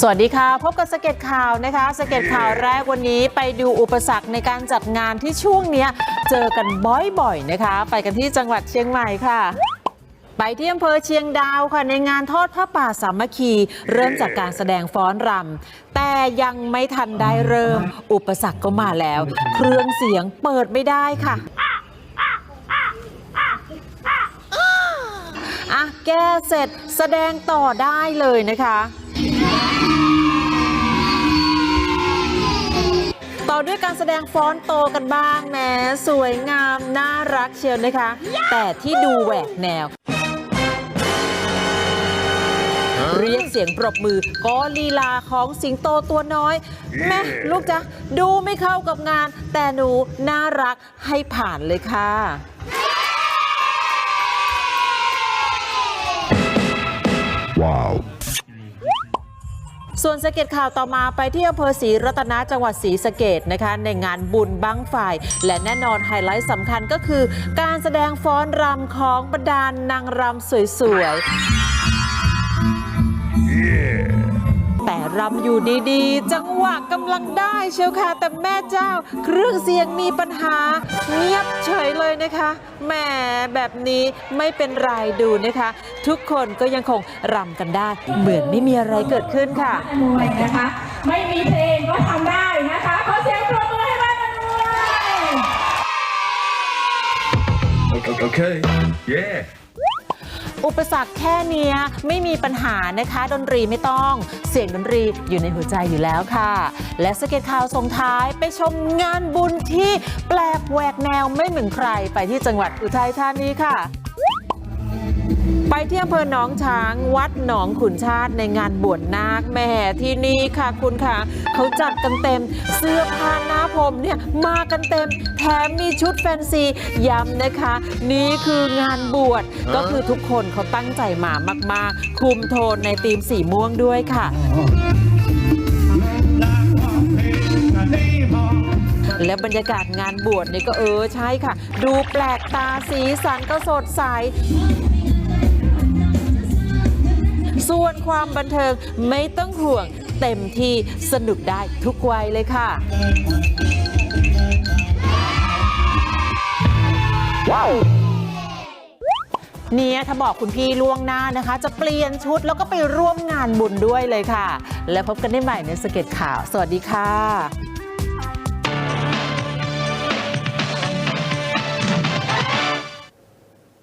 สวัสดีค่ะ พบกับสเก็ตข่าวนะคะ สเก็ตข่าวแรกวันนี้ไปดูอุปสรรคในการจัดงานที่ช่วงเนี้ยเจอกันบ่อยๆนะคะ ไปกันที่จังหวัดเชียงใหม่ค่ะไปที่อำเภอเชียงดาวค่ะในงานทอดผ้าป่าสามัคคี เริ่มจากการแสดงฟ้อนรำแต่ยังไม่ทันได้เริ่ม อุปสรรคก็มาแล้ว เครื่องเสียงเปิดไม่ได้ค่ะอะแก้เสร็จแสดงต่อได้เลยนะคะ ด้วยการแสดงฟ้อนโตกันบ้างแหม้สวยงามน่ารักเชียวนะคะ แต่ที่ดูแหวกแนว เรียกเสียงปรบมือก็ลีลาของสิงโตตัวน้อย แม่ลูกจ๊ะ ดูไม่เข้ากับงาน แต่หนูน่ารักให้ผ่านเลยค่ะ ส่วนสะเก็ดข่าวต่อมาไปที่อำเภอศรีรัตนะจังหวัดศรีสะเกดนะคะในงานบุญบั้งไฟและแน่นอนไฮไลท์สำคัญก็คือ การแสดงฟ้อนรำของบรรดานนางรำสวยๆ yeah. รำอยู่ดีๆ จังหวะกำลังได้เชียวค่ะ แต่แม่เจ้า เครื่องเสียงมีปัญหา เงียบเฉยเลยนะคะแหมแบบนี้ไม่เป็นไรดูนะคะ ทุกคนก็ยังคงรำกันได้ เหมือนไม่มีอะไรเกิดขึ้นค่ะมวยนะคะ ไม่มีเพลงก็ทำได้นะคะขอเสียงปรบมือให้บ้านมวย Okay. okay. Yeah. อุปสรรคแค่เนี้ยไม่มีปัญหานะคะ ดนตรีไม่ต้อง เสียงดนตรีอยู่ในหัวใจอยู่แล้วค่ะ และสเก็ตข่าวส่งท้ายไปชมงานบุญที่แปลกแหวกแนวไม่เหมือนใครไปที่จังหวัดอุทัยธานีค่ะ ไปที่อำเภอหนองช้าง วัดหนองขุนชาติในงานบวชนาคแม่ที่นี่ค่ะคุณค่ะเขาจัดกันเต็ม เสื้อผ้าหน้าผมเนี่ยมากันเต็ม แถมมีชุดแฟนซีย้ำนะคะ นี่คืองานบวชก็คือทุกคนเขาตั้งใจมามาก ๆ คุมโทนในธีมสีม่วงด้วยค่ะและบรรยากาศงานบวชนี่ก็เออใช่ค่ะ ดูแปลกตาสีสันก็สดใส วนความบันเทิงไม่ต้องห่วง เต็มที่สนุกได้ทุกวัยเลยค่ะเนี่ยถ้าบอกคุณพี่ล่วงหน้านะคะ จะเปลี่ยนชุดแล้วก็ไปร่วมงานบุญด้วยเลยค่ะ แล้วพบกันได้ใหม่ในสเก็ตข่าว สวัสดีค่ะ